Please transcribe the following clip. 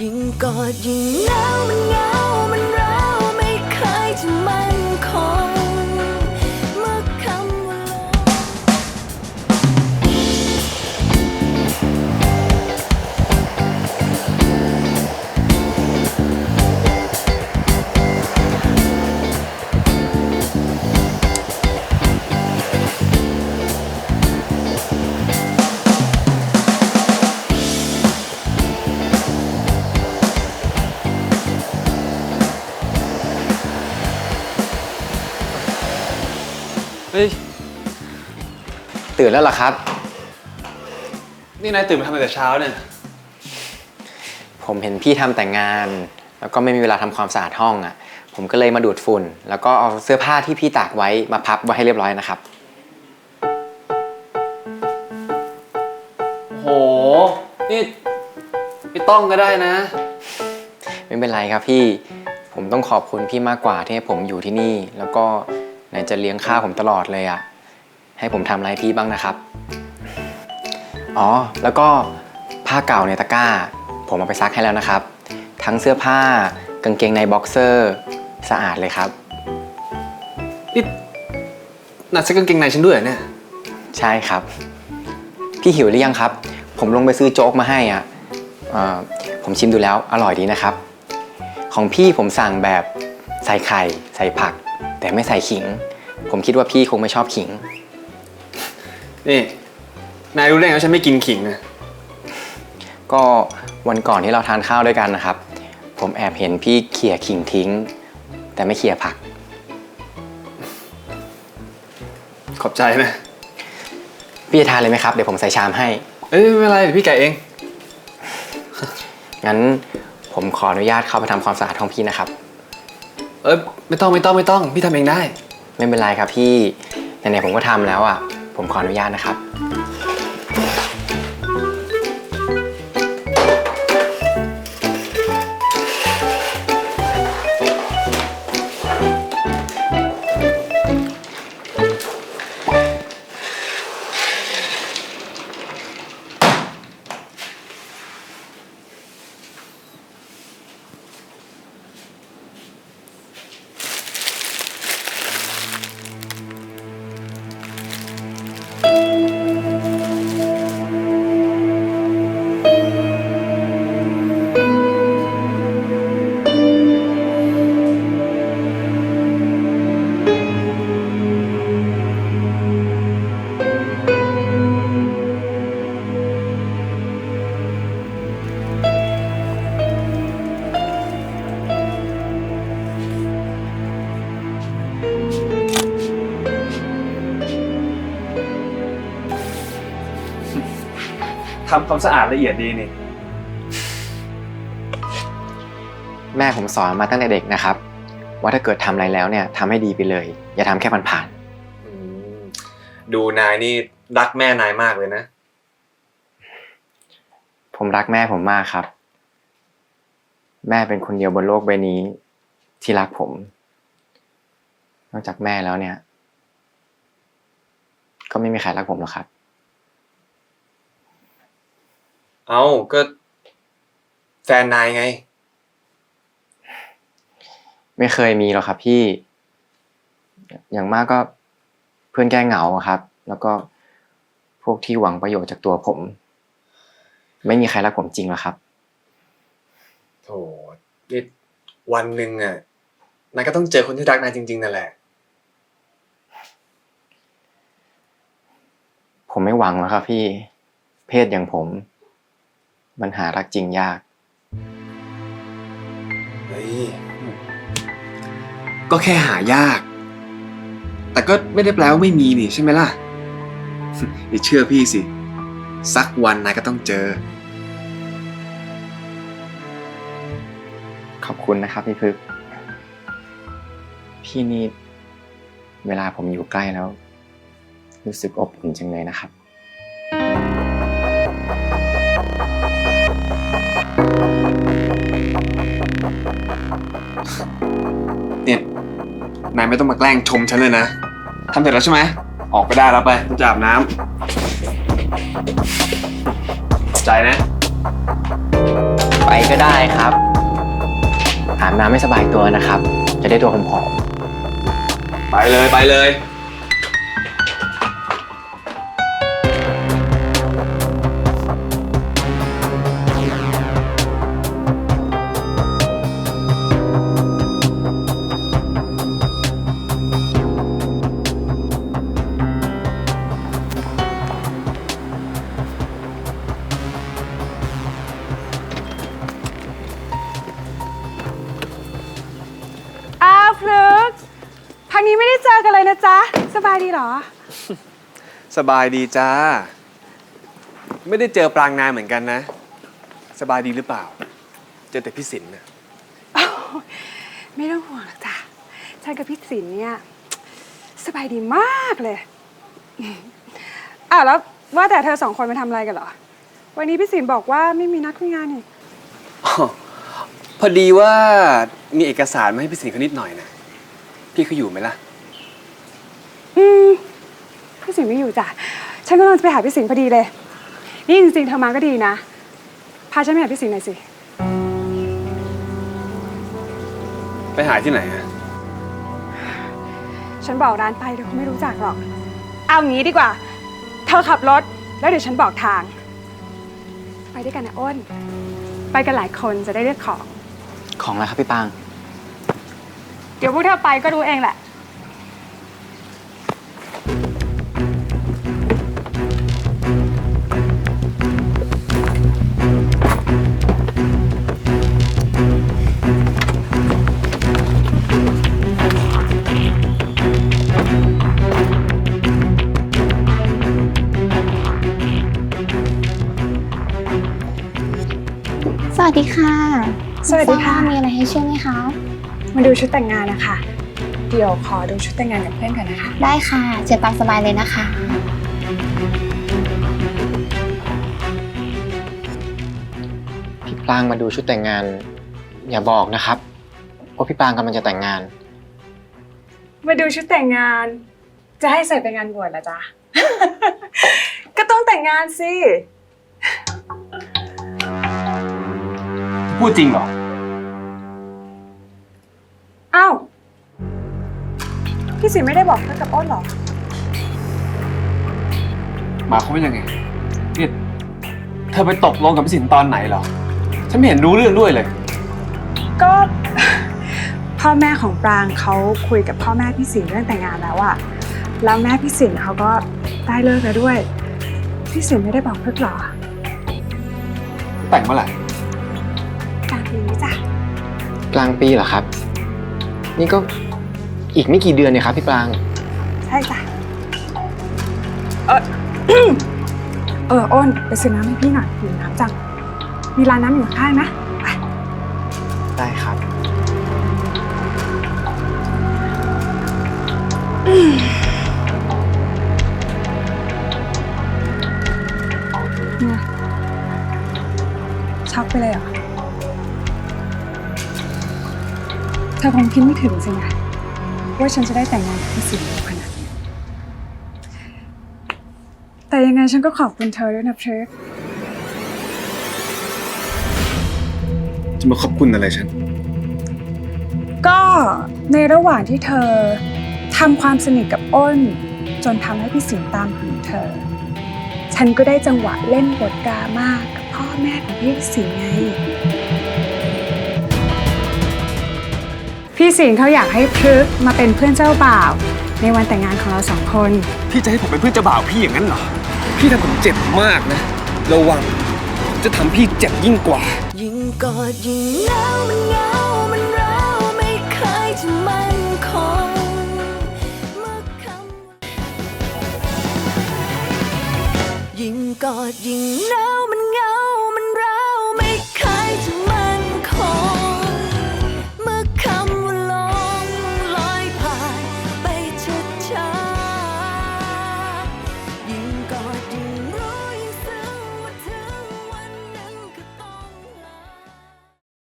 ยิ่งกอดยิ่งหนาวมันเหงา เฮ้ย ตื่นแล้วเหรอครับ นี่นายตื่นมาทำอะไรแต่เช้าเนี่ย ผมเห็นพี่ทำแต่งาน แล้วก็ไม่มีเวลาทำความสะอาดห้องอะ ผมก็เลยมาดูดฝุ่น แล้วก็เอาเสื้อผ้าที่พี่ตากไว้มาพับไว้ให้เรียบร้อยนะครับ โห นี่ไม่ต้องก็ได้นะ ไม่เป็นไรครับพี่ ผมต้องขอบคุณพี่มากกว่าที่ให้ผมอยู่ที่นี่ แล้วก็ ไหนจะเลี้ยงข้าวผมตลอดเลยอะให้ผมทำอะไรให้พี่บ้างนะครับ อ๋อ แล้วก็ผ้าเก่าในตะกร้า ผมเอาไปซักให้แล้วนะครับ ทั้งเสื้อผ้ากางเกงในบ็อกเซอร์สะอาดเลยครับ นี่นัดซักกางเกงในฉันด้วยเหรอเนี่ย ใช่ครับ พี่หิวหรือยังครับ ผมลงไปซื้อโจ๊กมาให้อะเอ่อผมชิมดูแล้วอร่อยดีนะครับ ของพี่ผมสั่งแบบใส่ไข่ ใส่ผัก แต่ไม่ใส่ขิง ผมคิดว่าพี่คงไม่ชอบขิง นี่นายรู้ได้ไงว่าฉันไม่กินขิงอะก็วันก่อนที่เราทานข้าวด้วยกันนะครับ ผมแอบเห็นพี่เขี่ยขิงทิ้ง แต่ไม่เขี่ยผัก ขอบใจนะพี่จะทานเลยไหมครับ เดี๋ยวผมใส่ชามให้ เอ้ยไม่เป็นไรเดี๋ยวพี่ไก่เอง งั้นผมขออนุญาตเข้าไปทำความสะอาดห้องพี่นะครับเอ้ยไม่ต้องไม่ต้องไม่ต้อง พี่ทำเองได้ ไม่เป็นไรครับพี่ไหนๆผมก็ทำแล้วอะ ผมขออนุญาตนะครับ ทำความสะอาดละเอียดดีนี่ แม่ผมสอนมาตั้งแต่เด็กนะครับ ว่าถ้าเกิดทำอะไรแล้วเนี่ยทำให้ดีไปเลย อย่าทำแค่ผ่านดูนายนี่รักแม่นายมากเลยนะ ๆผมรักแม่ผมมากครับ แม่เป็นคนเดียวบนโลกใบนี้ที่รักผม นอกจากแม่แล้วเนี่ย ก็ไม่มีใครรักผมหรอกครับ เอาก็แฟนนายไง ไม่เคยมีหรอกครับพี่ อย่างมากก็เพื่อนแก้เหงาอะครับ แล้วก็พวกที่หวังประโยชน์จากตัวผม ไม่มีใครรักผมจริงหรอกครับ โถนี่วันหนึ่งอะนายก็ต้องเจอคนที่รักนายจริงๆนั่นแหละ ผมไม่หวังแล้วครับพี่ เพศอย่างผม มันหารักจริงยาก เฮ้ย ก็แค่หายาก แต่ก็ไม่ได้แปลว่าไม่มีนี่ใช่ไหมล่ะ อย่าเชื่อพี่สิ สักวันนายก็ต้องเจอ ขอบคุณนะครับพี่พึก พี่นี่ เวลาผมอยู่ใกล้แล้ว รู้สึกอบอุ่นจังเลยนะครับ นายไม่ต้องมาแกล้งชมฉันเลยนะทำเสร็จแล้วใช่ไหม ออกไปได้แล้วไปจะอาบน้ำขอบใจนะ ไปก็ได้ครับ อาบน้ำไม่สบายตัวนะครับ จะได้ตัวผอมไปเลยไปเลย พักนี้ไม่ได้เจอกันเลยนะจ๊ะ สบายดีเหรอ สบายดีจ้า ไม่ได้เจอปรางนานเหมือนกันนะ สบายดีหรือเปล่า เจอแต่พี่สินนะไม่ต้องห่วงหรอกจ้ะฉันกับพี่สินเนี่ย สบายดีมากเลย อ้าวแล้วว่าแต่เธอสองคนมาทำอะไรกันเหรอ วันนี้พี่สินบอกว่าไม่มีนัดคุยงานนี่อ๋อพอดีว่ามีเอกสารมาให้พี่สินเขานิดหน่อยนะ พี่เขาอยู่ไหมล่ะ อืมพี่สินไม่อยู่จ้ะ ฉันกำลังจะไปหาพี่สินพอดีเลย นี่จริงๆเธอมาก็ดีนะ พาฉันไปหาพี่สินหน่อยสิ ไปหาที่ไหนอะฉันบอกร้านไปเดี๋ยวเขาไม่รู้จักหรอก เอางี้ดีกว่า เธอขับรถ แล้วเดี๋ยวฉันบอกทาง ไปด้วยกันนะอ้น ไปกันหลายคนจะได้เลือกของๆของแล้วครับพี่ปาง เดี๋ยวพวกเธอไปก็รู้เองแหละ สวัสดีค่ะสวัสดีค่ะไม่ทราบามีอะไรให้ช่วยไหมคะ มาดูชุดแต่งงานนะคะ เดี๋ยวขอดูชุดแต่งงานกับเพื่อนก่อนนะคะ ได้ค่ะเจ็บตามสบายเลยนะคะ พี่ปรางมาดูชุดแต่งงาน อย่าบอกนะครับว่าพี่ปรางกำลังจะแต่งงาน มาดูชุดแต่งงาน จะให้ใส่ไปงานบวชเหรอจ๊ะ ก็ต้องแต่งงานสิ พูดจริงเหรอ อ้าว พี่สินไม่ได้บอกเพื่อนกับอ้นเหรอ หมายความว่ายังไงเนี่ยเธอไปตกลงกับพี่สินตอนไหนเหรอ ฉันไม่เห็นรู้เรื่องด้วยเลย ก็ พ่อแม่ของปรางเขาคุยกับพ่อแม่พี่สินเรื่องแต่งงานแล้วอะแล้วแม่พี่สินเขาก็ได้เลิกแล้วด้วย พี่สินไม่ได้บอกเพื่อนหรอแต่งเมื่อไหร่กลางปีนี้จ้ะกลางปีเหรอครับ นี่ก็อีกไม่กี่เดือนเนี่ยครับพี่ปราง ใช่จ้ะ เออ เอออ้นไปซื้อน้ำให้พี่หน่อยหิวน้ำจัง มีร้านน้ำอยู่ข้างๆนะไปได้ครับ เนี่ยช็อกไปเลยเหรอ เธอคงคิดไม่ถึงสินะว่าฉันจะได้แต่งงานกับพี่สิงห์เร็วขนาดนี้แต่ยังไงฉันก็ขอบคุณเธอด้วยนะเพรกจะมาขอบคุณอะไรฉัน ก็ในระหว่างที่เธอทำความสนิทกับอ้น จนทำให้พี่สิงห์ตามหึงเธอ ฉันก็ได้จังหวะเล่นบทดราม่ากับพ่อแม่ของพี่สิงห์ไง พี่สิงห์เขาอยากให้พฤกษ์มาเป็นเพื่อนเจ้าบ่าว ในวันแต่งงานของเราสองคน พี่จะให้ผมเป็นเพื่อนเจ้าบ่าวพี่อย่างนั้นเหรอ พี่ทำผมเจ็บมากนะ ระวังผมจะทำพี่เจ็บยิ่งกว่า ยิ่งกอดยิ่งหนาวมันเหงามันร้าวไม่เคยจะมั่นคงเมื่อคำยิ่งกอดยิ่งหนาว